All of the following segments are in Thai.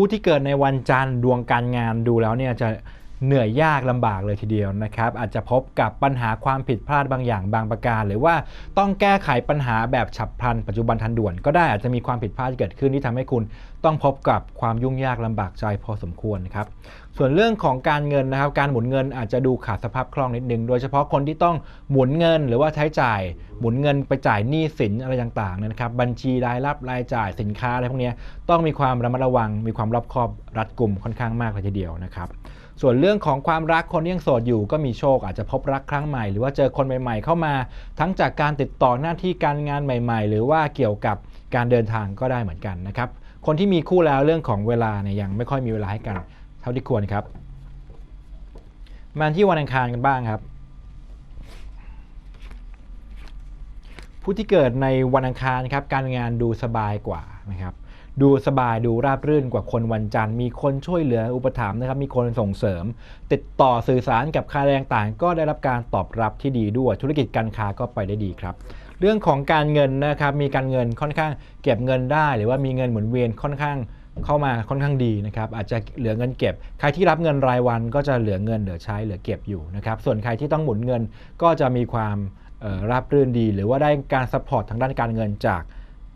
ผู้ที่เกิดในวันจันทร์ดวงการงานดูแล้วเนี่ยจะ เหนื่อยยากลำบากเลยทีเดียวนะครับอาจจะพบกับปัญหาความผิดพลาดบางอย่างบางประการ หรือว่าต้องแก้ไขปัญหาแบบฉับพลันปัจจุบันทันด่วน ก็ได้อาจจะมีความผิดพลาดเกิดขึ้นที่ทำให้คุณต้องพบกับความยุ่งยากลำบากใจพอสมควรนะครับส่วนเรื่องของการเงินนะครับการหมุนเงินอาจจะดูขาดสภาพคล่องนิดนึง โดยเฉพาะคนที่ต้องหมุนเงินหรือว่าใช้จ่าย หมุนเงินไปจ่ายหนี้สินอะไรต่างๆนะครับบัญชีรายรับรายจ่ายสินค้าอะไรพวกนี้ต้องมีความระมัดระวัง มีความรอบคอบรัดกุมค่อนข้างมากเลยทีเดียวนะครับ ส่วนเรื่องของความรักคนยังโสดอยู่ก็มีโชคอาจจะพบรักครั้งใหม่ หรือว่าเจอคนใหม่ ๆ เข้ามา ทั้งจากการติดต่อหน้าที่การงานใหม่ ๆ หรือว่าเกี่ยวกับการเดินทางก็ได้เหมือนกันนะครับคนที่มีคู่แล้วเรื่องของเวลาเนี่ยยังไม่ค่อยมีเวลาให้กัน เท่าที่ควรครับ มาที่วันอังคารกันบ้างครับ ผู้ที่เกิดในวันอังคารครับการงานดูสบายกว่านะครับ ดูสบายดูราบรื่นกว่าคนวันจันทร์ มีคนช่วยเหลืออุปถัมภ์นะครับ มีคนส่งเสริม ติดต่อสื่อสารกับใครแรงต่างก็ได้รับการตอบรับที่ดีด้วย ธุรกิจการค้าก็ไปได้ดีครับ เรื่องของการเงินนะครับ มีการเงินค่อนข้างเก็บเงินได้ หรือว่ามีเงินหมุนเวียนค่อนข้างเข้ามาค่อนข้างดีนะครับอาจจะเหลือเงินเก็บ ใครที่รับเงินรายวันก็จะเหลือเงินเหลือใช้เหลือเก็บอยู่นะครับส่วนใครที่ต้องหมุนเงินก็จะมีความราบรื่นดี หรือว่าได้การซัพพอร์ตทางด้านการเงินจาก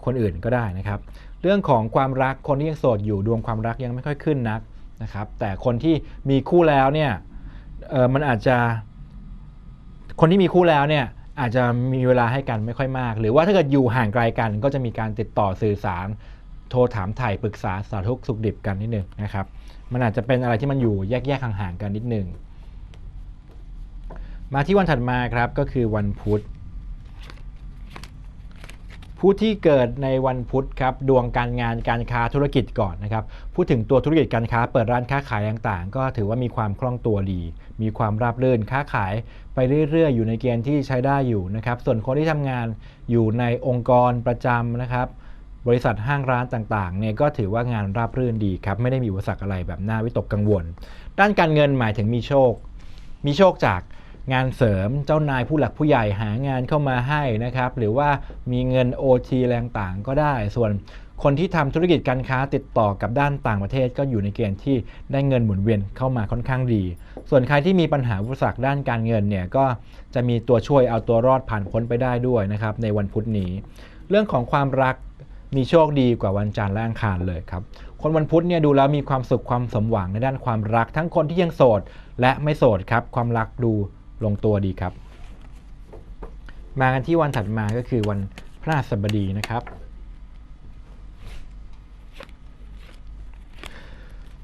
คนอื่นก็ได้นะครับ เรื่องของความรักคนที่ยังโสดอยู่ดวงความรักยังไม่ค่อยขึ้นนักนะครับ แต่คนที่มีคู่แล้วเนี่ยเออมันอาจจะ คนที่มีคู่แล้วเนี่ยอาจจะมีเวลาให้กันไม่ค่อยมาก หรือว่าถ้าเกิดอยู่ห่างไกลกัน ก็จะมีการติดต่อสื่อสาร โทรถามถ่ายปรึกษาสารทุกสุขดิบกันนิดหนึ่งนะครับ มันอาจจะเป็นอะไรที่มันอยู่แยกๆห่างๆกันนิดหนึ่งมาที่วันถัดมาครับก็คือวันพุธ ผู้ที่เกิดในวันพุธครับดวงการงานการค้าธุรกิจก่อนนะครับพูดถึงตัวธุรกิจการค้าเปิดร้านค้าขายต่างๆ ก็ถือว่ามีความคล่องตัวดี มีความราบรื่นค้าขายไปเรื่อยๆ อยู่ในเกณฑ์ที่ใช้ได้อยู่นะครับส่วนคนที่ทำงานอยู่ในองค์กรประจำนะครับบริษัทห้างร้านต่างๆเนี่ยก็ถือว่างานราบรื่นดีครับไม่ได้มีอุปสรรคอะไรแบบน่าวิตกกังวล ด้านการเงินหมายถึงมีโชค มีโชคจาก งานเสริมเจ้านายผู้หลักผู้ใหญ่หางานเข้ามาให้นะครับ หรือว่ามีเงิน OT แรงต่างก็ได้ ส่วนคนที่ทำธุรกิจการค้าติดต่อกับด้านต่างประเทศก็อยู่ในเกณฑ์ที่ได้เงินหมุนเวียนเข้ามาค่อนข้างดี ส่วนใครที่มีปัญหาอุปสรรคด้านการเงินเนี่ยก็จะมีตัวช่วยเอาตัวรอดผ่านพ้นไปได้ด้วยนะครับในวันพุธนี้ เรื่องของความรักมีโชคดีกว่าวันจันทร์และอังคารเลยครับ คนวันพุธเนี่ยดูแล้วมีความสุขความสมหวังในด้านความรัก ทั้งคนที่ยังโสดและไม่โสดครับ ความรักดู ลงตัวดีครับ มากันที่วันถัดมาก็คือวันพฤหัสบดีนะครับ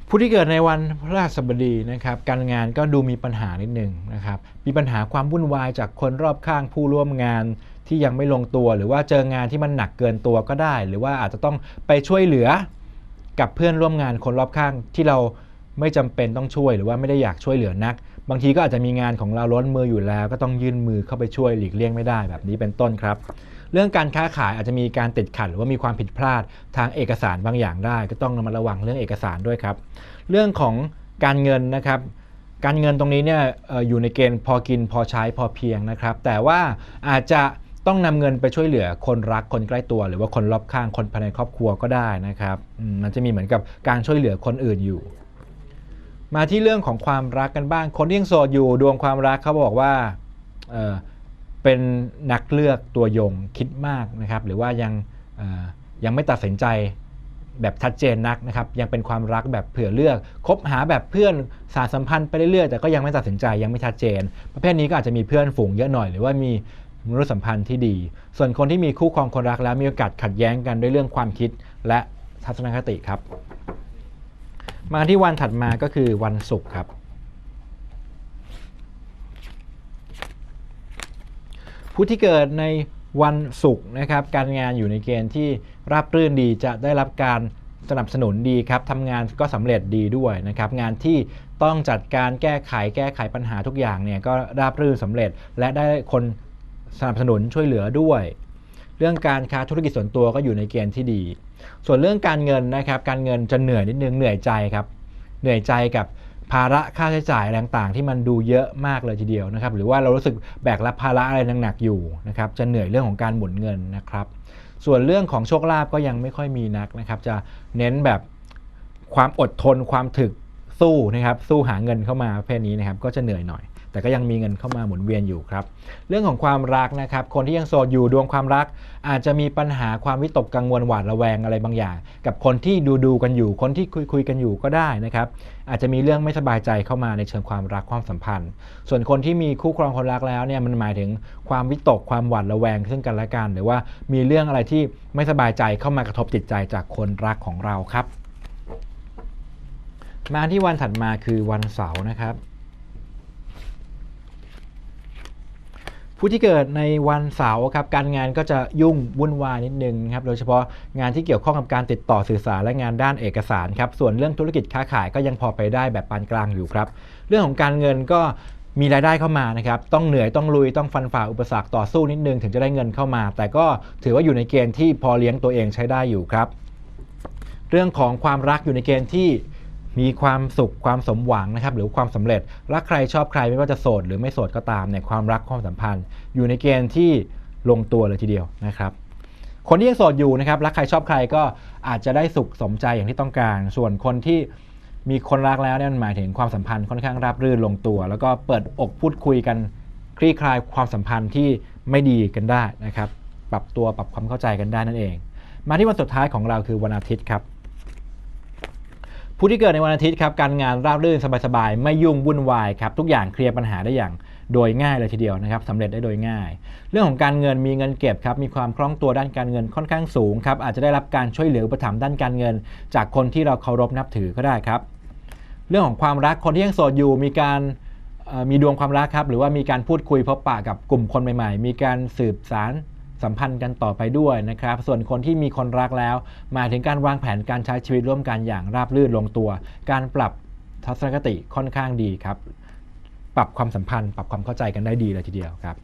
ผู้ที่เกิดในวันพฤหัสบดีนะครับ การงานก็ดูมีปัญหานิดหนึ่งนะครับ มีปัญหาความวุ่นวายจากคนรอบข้างผู้ร่วมงานที่ยังไม่ลงตัว หรือว่าเจองานที่มันหนักเกินตัวก็ได้ หรือว่าอาจจะต้องไปช่วยเหลือกับเพื่อนร่วมงานคนรอบข้างที่เราไม่จำเป็นต้องช่วยหรือว่าไม่ได้อยากช่วยเหลือนัก บางทีก็อาจจะมีงานของเราล้นมืออยู่แล้ว ก็ต้องยื่นมือเข้าไปช่วยหลีกเลี่ยงไม่ได้แบบนี้เป็นต้นครับ เรื่องการค้าขายอาจจะมีการติดขัดหรือว่ามีความผิดพลาดทางเอกสารบางอย่างได้ ก็ต้องระมัดระวังเรื่องเอกสารด้วยครับ เรื่องของการเงินนะครับการเงินตรงนี้เนี่ยอยู่ในเกณฑ์พอกินพอใช้พอเพียงนะครับ แต่ว่าอาจจะต้องนำเงินไปช่วยเหลือคนรักคนใกล้ตัว หรือว่าคนรอบข้างคนภายในครอบครัวก็ได้นะครับมันจะมีเหมือนกับการช่วยเหลือคนอื่นอยู่ มาที่เรื่องของความรักกันบ้าง คนที่ยังโสดอยู่ดวงความรักเขาบอกว่าเเป็นนักเลือกตัวยงคิดมากนะครับ หรือว่ายังยังไม่ตัดสินใจแบบชัดเจนนักนะครับ ยังเป็นความรักแบบเผื่อเลือกคบหาแบบเพื่อนสารสัมพันธ์ไปเรื่อยๆแต่ก็ยังไม่ตัดสินใจยังไม่ชัดเจน ประเภทนี้ก็อาจจะมีเพื่อนฝูงเยอะหน่อย หรือว่ามีมนุษยสัมพันธ์ที่ดี ส่วนคนที่มีคู่ครองคนรักแล้วมีโอกาสขัดแย้งกันด้วยเรื่องความคิดและทัศนคติครับ มาที่วันถัดมาก็คือวันศุกร์ครับ ผู้ที่เกิดในวันศุกร์นะครับ การงานอยู่ในเกณฑ์ที่ราบรื่นดีจะได้รับการสนับสนุนดีครับทำงานก็สำเร็จดีด้วยนะครับ งานที่ต้องจัดการแก้ไขแก้ไขปัญหาทุกอย่างเนี่ยก็ราบรื่นสำเร็จ และได้คนสนับสนุนช่วยเหลือด้วย เรื่องการค้าธุรกิจส่วนตัวก็อยู่ในเกณฑ์ที่ดี ส่วนเรื่องการเงินนะครับการเงินจะเหนื่อยนิดนึงเหนื่อยใจครับเหนื่อยใจกับภาระค่าใช้จ่ายต่างๆ ที่มันดูเยอะมากเลยทีเดียวนะครับหรือว่าเรารู้สึกแบกรับภาระอะไรหนักๆอยู่นะครับจะเหนื่อยเรื่องของการหมุนเงินนะครับ ส่วนเรื่องของโชคลาภก็ยังไม่ค่อยมีนักนะครับจะเน้นแบบความอดทนความถึกสู้นะครับสู้หาเงินเข้ามาประเภทนี้นะครับก็จะเหนื่อยหน่อย แต่ก็ยังมีเงินเข้ามาหมุนเวียนอยู่ครับ เรื่องของความรักนะครับ คนที่ยังโสดอยู่ดวงความรัก อาจจะมีปัญหาความวิตกกังวลหวาดระแวงอะไรบางอย่าง กับคนที่ดูดูกันอยู่ คนที่คุยคุยกันอยู่ก็ได้นะครับ อาจจะมีเรื่องไม่สบายใจเข้ามาในเชิงความรักความสัมพันธ์ ส่วนคนที่มีคู่ครองคนรักแล้วเนี่ยมันหมายถึงความวิตกความหวาดระแวงซึ่งกันและกัน หรือว่ามีเรื่องอะไรที่ไม่สบายใจเข้ามากระทบจิตใจจากคนรักของเราครับ มาที่วันถัดมาคือวันเสาร์นะครับ ผู้ที่เกิดในวันเสาร์ครับการงานก็จะยุ่งวุ่นวายนิดนึงครับโดยเฉพาะงานที่เกี่ยวข้องกับการติดต่อสื่อสารและงานด้านเอกสารครับส่วนเรื่องธุรกิจค้าขายก็ยังพอไปได้แบบปานกลางอยู่ครับ เรื่องของการเงินก็มีรายได้เข้ามานะครับต้องเหนื่อยต้องลุยต้องฟันฝ่าอุปสรรคต่อสู้นิดนึงถึงจะได้เงินเข้ามา แต่ก็ถือว่าอยู่ในเกณฑ์ที่พอเลี้ยงตัวเองใช้ได้อยู่ครับ เรื่องของความรักอยู่ในเกณฑ์ที่ มีความสุขความสมหวังนะครับหรือความสำเร็จรักใครชอบใครไม่ว่าจะโสดหรือไม่โสดก็ตามเนี่ยความรักความสัมพันธ์ อยู่ในเกณฑ์ที่ลงตัวเลยทีเดียวนะครับคนที่ยังโสดอยู่นะครับรักใครชอบใครก็อาจจะได้สุขสมใจอย่างที่ต้องการ ส่วนคนที่มีคนรักแล้วเนี่ยมันหมายถึงความสัมพันธ์ค่อนข้างราบรื่นลงตัว แล้วก็เปิดอกพูดคุยกันคลี่คลายความสัมพันธ์ที่ไม่ดีกันได้นะครับ ปรับตัวปรับความเข้าใจกันได้นั่นเอง มาที่วันสุดท้ายของเราคือวันอาทิตย์ครับ ผู้ที่เกิดในวันอาทิตย์ครับการงานราบรื่นสบายๆไม่ยุ่งวุ่นวายครับทุกอย่างเคลียร์ปัญหาได้อย่างโดยง่ายเลยทีเดียวนะครับสำเร็จได้โดยง่าย เรื่องของการเงินมีเงินเก็บครับมีความคล่องตัวด้านการเงินค่อนข้างสูงครับอาจจะได้รับการช่วยเหลืออุปถัมภ์ด้านการเงิน จากคนที่เราเคารพนับถือก็ได้ครับ เรื่องของความรักคนที่ยังโสดอยู่มีการมีดวงความรักครับหรือว่ามีการพูดคุยพบปะกับกลุ่มคนใหม่ ๆ มีการสืบสาร สัมพันธ์กันต่อไปด้วยนะครับ ส่วนคนที่มีคนรักแล้วหมายถึงการวางแผนการใช้ชีวิตร่วมกันอย่างราบรื่นลงตัว การปรับทัศนคติค่อนข้างดีครับ ปรับความสัมพันธ์ ปรับความเข้าใจกันได้ดีเลยทีเดียวครับ